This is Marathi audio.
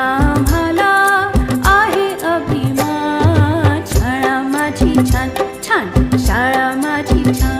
आम्हाला आहे अभिमान. शाळा माझी छान छान. शाळा माझी छान.